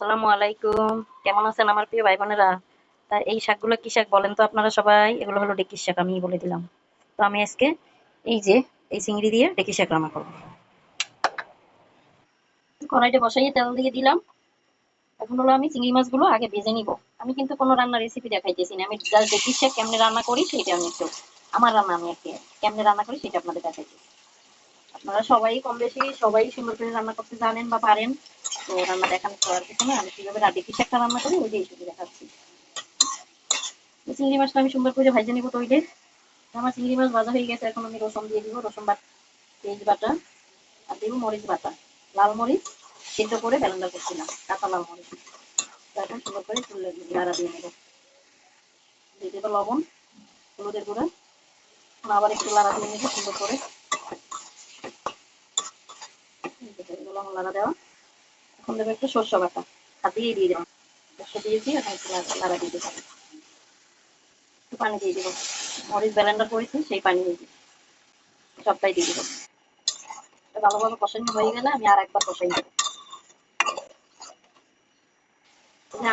আসসালামু আলাইকুম। কেমন আছেন আমার প্রিয় ভাই বোনেরা তা এই শাকগুলো কি শাক বলেন তো আপনারা সবাই? এগুলো হলো ডেকির শাক আমি বলে দিলাম। তো আমি আজকে এই যে, এই চিংড়ি দিয়ে ডেকি শাক রান্না করব। কড়াইটা বসাইয়ে তেল দিয়ে দিলাম। এখন হলো আমি চিংড়ি মাছগুলো আগে ভেজে নিব। আমি কিন্তু কোনো রান্নার রেসিপি দেখাইতেছি না। আমি জাস্ট ডেকির শাক কেমনে রান্না করি সেটা আমি একটু, আমার রান্না আমি কেমনে রান্না করি সেটা আপনাদের দেখাইতেছি। আপনারা সবাই কম বেশি সবাই সুন্দর করে রান্না করতে জানেন বা পারেন। তো রান্না দেখানো করার কিছু না, আমি কীভাবে রাডি কিছু একটা রান্না করি ওইটাই শুধু দেখাচ্ছি। চিংড়ি মাছটা আমি সুন্দর করে ভাজে নিব তৈরি আমার চিংড়ি মাছ ভাজা হয়ে গেছে, এখন আমি রসুন দিয়ে দিব, রসুন বাটা পেঁয়াজ বাটা, আর দিব মরিচ বাটা। লাল মরিচ সেদ্ধ করে ব্যালেন্ডার করছিলাম, কাঁচা লাল মরিচ। এখন সুন্দর করে চুলে লাড়া দিয়ে নেব। দিয়ে দেবো লবণ, হলুদের গুঁড়া। আবার একটু লাড়া দিয়ে নেব সুন্দর করে। দেওয়া এখন দেবো একটু সর্ষে বাটা। দিয়ে দিয়ে দেবো। সর্ষে এখন একটু দিয়ে দেবো। একটু পানি দিয়ে মরিচ ব্যালেন্ডার করেছি, সেই পানি দিয়ে দিই সবটাই দিয়ে ভালোভাবে হয়ে গেলে আমি আর একবার কষাই দেবো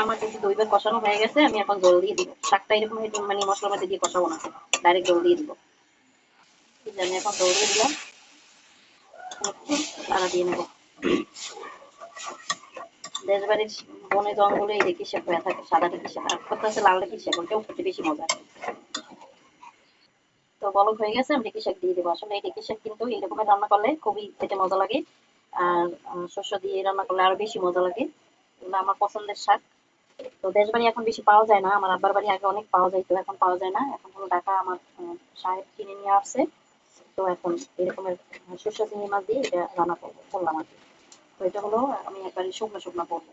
আমার যদি দুইবার কষানো হয়ে গেছে, আমি এখন জল দিয়ে দিব। শাকটা এরকম মানে মশলার মধ্যে দিয়ে কষাবো না। ডাইরেক্ট জল দিয়ে দিব। আমি এখন জল দিয়ে দিলাম। লাড়া দিয়ে নেব। দেশবাড়ির বনে জঙ্গলে এই রেখি শেখ হয়ে থাকে আর খেতে বেশি মজা। তো হয়ে গেছে, আমি শাক দিয়ে দেবো। আসলে এই শাক কিন্তু রান্না করলে খুবই খেতে মজা লাগে। আর শস্য দিয়ে রান্না করলে আরও বেশি মজা লাগে। এগুলো আমার পছন্দের শাক। তো দেশ বাড়ি এখন বেশি পাওয়া যায় না। আমার আব্বার বাড়ি আগে অনেক পাওয়া যাইতো, এখন পাওয়া যায় না। এখন হলো আমার সাহেব কিনে নিয়ে আসছে। তো এখন এরকমের শস্য মাছ দিয়ে এটা রান্না করব। করলাম আর তো এটা হলো, আমি একবারে শুকনো শুকনো করব।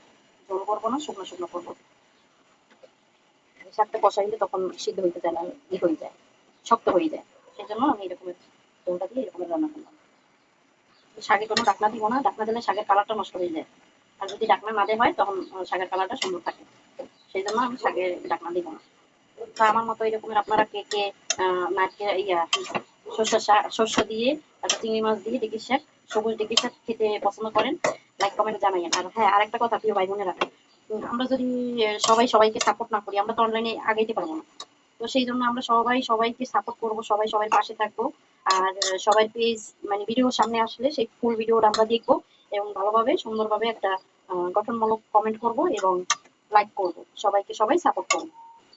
জল করব না, শুকনো শুকনো করব। শাকটা কষাইলে তখন সিদ্ধ হইতে যায় না, ই হয়ে যায়, শক্ত হয়ে যায়। সেই জন্য আমি এরকমের জলটা দিয়ে এরকমের রান্না করলাম। শাকে কোনো ডাকনা দিব না, ডাকনা দিলে শাকের কালারটা নষ্ট হয়ে যায়। আর যদি ডাকনা না দেওয়া হয়, তখন শাকের কালারটা সুন্দর থাকে। সেই জন্য আমি শাকের ডাকনা দিব না। তো আমার মতো এরকমের আপনারা কে কে নারকেল, ইয়া শস্য দিয়ে চিংড়ি মাছ দিয়ে শাক সবুজ শাক খেতে পছন্দ করেন লাইক জানাইন আর হ্যাঁ কথা প্রিয় ভাই আমরা যদি সবাই সবাইকে সাপোর্ট না করি, আমরা তো অনলাইনে আগাইতে পারব না। তো সেই জন্য আমরা সবাই সবাইকে সাপোর্ট করব, সবাই সবাই পাশে থাকব। আর সবাই পেজ মানে ভিডিও সামনে আসলে সেই ফুল ভিডিওটা আমরা দেখব এবং ভালোভাবে, সুন্দরভাবে একটা গঠনমূলক কমেন্ট করব এবং লাইক করব। সবাইকে সবাই সাপোর্ট করব।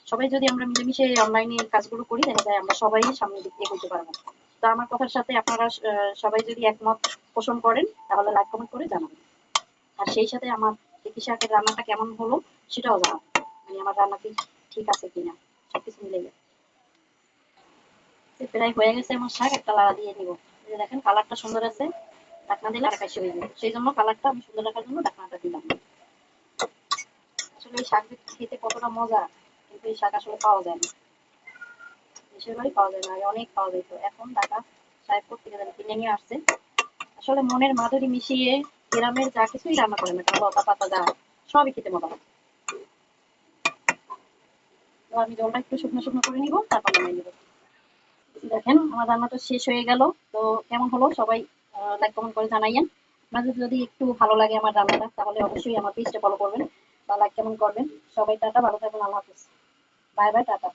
সবাই যদি আমরা মিলেমিশে অনলাইনে কাজগুলো করি, দেখা যায় আমরা সবাই সামনের দিক দিয়ে হইতে পারব তো আমার কথার সাথে আপনারা সবাই যদি একমত পোষণ করেন, তাহলে লাইক কমেন্ট করে জানাবেন। আর সেই সাথে আমার শাকের রান্নাটা কেমন হলো সেটাও জানাব মানে আমার রান্না কি ঠিক আছে কিনা, সবকিছু মিলে প্রায় হয়ে গেছে আমার শাক, একটা লাড়া দিয়ে নিব। দেখেন, কালারটা সুন্দর আছে। ঢাকনা দিলে আর কাশি হয়ে যাবে। সেই জন্য কালারটা আমি সুন্দর রাখার জন্য ঢাকনাটা দিলাম। আসলে এই শাক খেতে কতটা মজা। কিন্তু এই শাক আসলে পাওয়া যায় না। বাড়ি পাওয়া যায় না, আগে অনেক পাওয়া যেত। এখন ঢাকা সাহেব থেকে জানি, কিনে নিয়ে আসছে। আসলে মনের মাধুরী মিশিয়ে গ্রামের যা কিছুই রান্না করে না লতা পাতা যা, সবই খেতে মজা লাগে। তো আমি জলটা একটু শুকনো শুকনো করে নিব, তারপর নামিয়ে নিব। দেখেন, আমার রান্নাটা শেষ হয়ে গেল। তো কেমন হলো? সবাই লাইক কমেন্ট করে জানাইয়েন। আপনাদের যদি একটু ভালো লাগে আমার রান্নাটা, তাহলে অবশ্যই আমার পেজটা ফলো করবেন বা লাইক কেমন করবেন। সবাই টাটা, ভালো থাকবেন, আল্লাহ হাফিজ। Bye bye tata